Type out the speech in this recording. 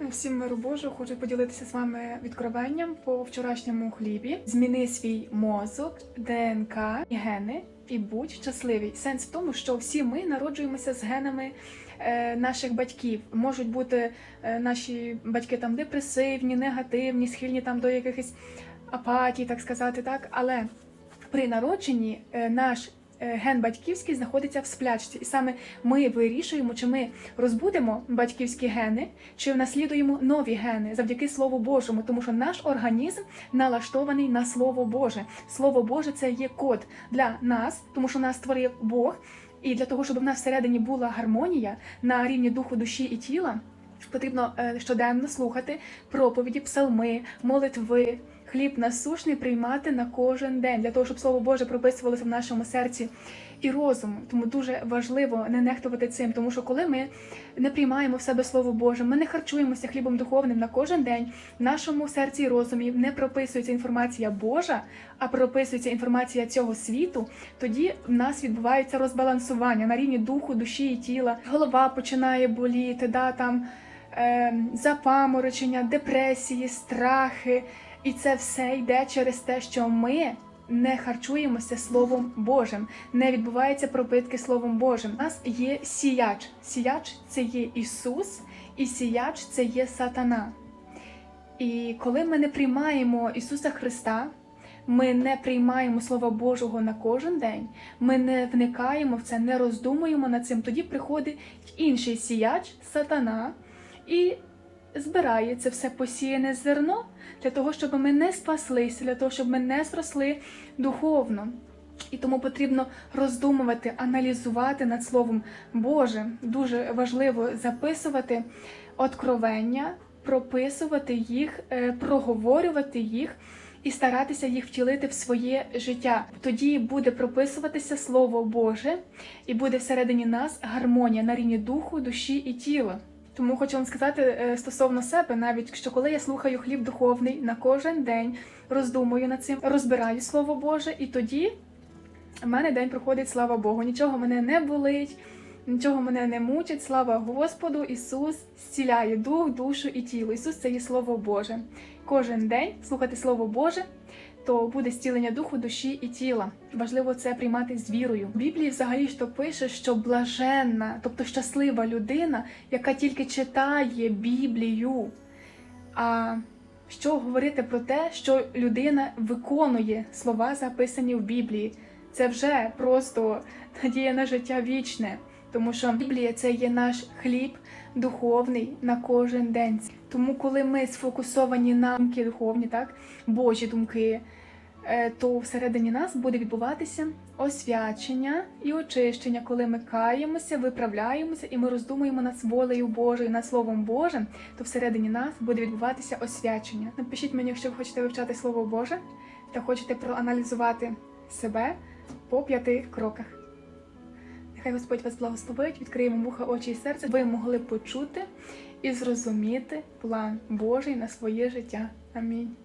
Всім миру Божу, хочу поділитися з вами відкровенням по вчорашньому хлібі. Зміни свій мозок, ДНК і гени і будь щасливий. Сенс в тому, що всі ми народжуємося з генами е, наших батьків. Можуть бути е, наші батьки там депресивні, негативні, схильні там до якихось апатій, так сказати, так. Але при народженні е, наш ген батьківський знаходиться в сплячці, і саме ми вирішуємо, чи ми розбудемо батьківські гени, чи наслідуємо нові гени завдяки Слову Божому, тому що наш організм налаштований на Слово Боже. Слово Боже це є код для нас, тому що нас створив Бог. І для того, щоб в нас всередині була гармонія на рівні духу, душі і тіла, потрібно е, щоденно слухати проповіді, псалми, молитви. Хліб насушний приймати на кожен день для того, щоб слово Боже прописувалося в нашому серці і розуму. Тому дуже важливо не нехтувати цим, тому що коли ми не приймаємо в себе слово Боже, ми не харчуємося хлібом духовним на кожен день. В нашому серці і розумі не прописується інформація Божа, а прописується інформація цього світу. Тоді в нас відбувається розбалансування на рівні духу, душі і тіла. Голова починає боліти, да там е, запаморочення, депресії, страхи. І це все йде через те, що ми не харчуємося Словом Божим, не відбуваються пропитки Словом Божим. У нас є сіяч. Сіяч це є Ісус, і сіяч це є сатана. І коли ми не приймаємо Ісуса Христа, ми не приймаємо Слова Божого на кожен день, ми не вникаємо в це, не роздумуємо над цим. Тоді приходить інший сіяч, сатана, і збирає це все посіяне зерно для того, щоб ми не спаслися, для того, щоб ми не зросли духовно. І тому потрібно роздумувати, аналізувати над Словом Божим. Дуже важливо записувати откровення, прописувати їх, е, проговорювати їх і старатися їх втілити в своє життя. Тоді буде прописуватися Слово Боже, і буде всередині нас гармонія на рівні духу, душі і тіла. Тому хочу вам сказати е, стосовно себе, навіть що коли я слухаю хліб духовний на кожен день, роздумую над цим, розбираю слово Боже, і тоді в мене день проходить, слава Богу. Нічого мене не болить, нічого мене не мучить. Слава Господу, Ісус зціляє дух, душу і тіло. Ісус це є Слово Боже. Кожен день слухати Слово Боже. То буде зцілення духу, душі і тіла. Важливо це приймати з вірою. В Біблії взагалі ж то пише, що блаженна, тобто щаслива людина, яка тільки читає Біблію. А що говорити про те, що людина виконує слова, записані в Біблії? Це вже просто надія на життя вічне, тому що Біблія це є наш хліб духовний на кожен день. Тому, коли ми сфокусовані на думки духовні, так Божі думки, е, то всередині нас буде відбуватися освячення і очищення, коли ми каємося, виправляємося і ми роздумуємо над волею Божою, над Словом Божим, то всередині нас буде відбуватися освячення. Напишіть мені, якщо ви хочете вивчати Слово Боже та хочете проаналізувати себе по п'яти кроках. Нехай Господь вас благословить, відкриємо вуха, очі і серце, ви могли почути і зрозуміти план Божий на своє життя. Амінь.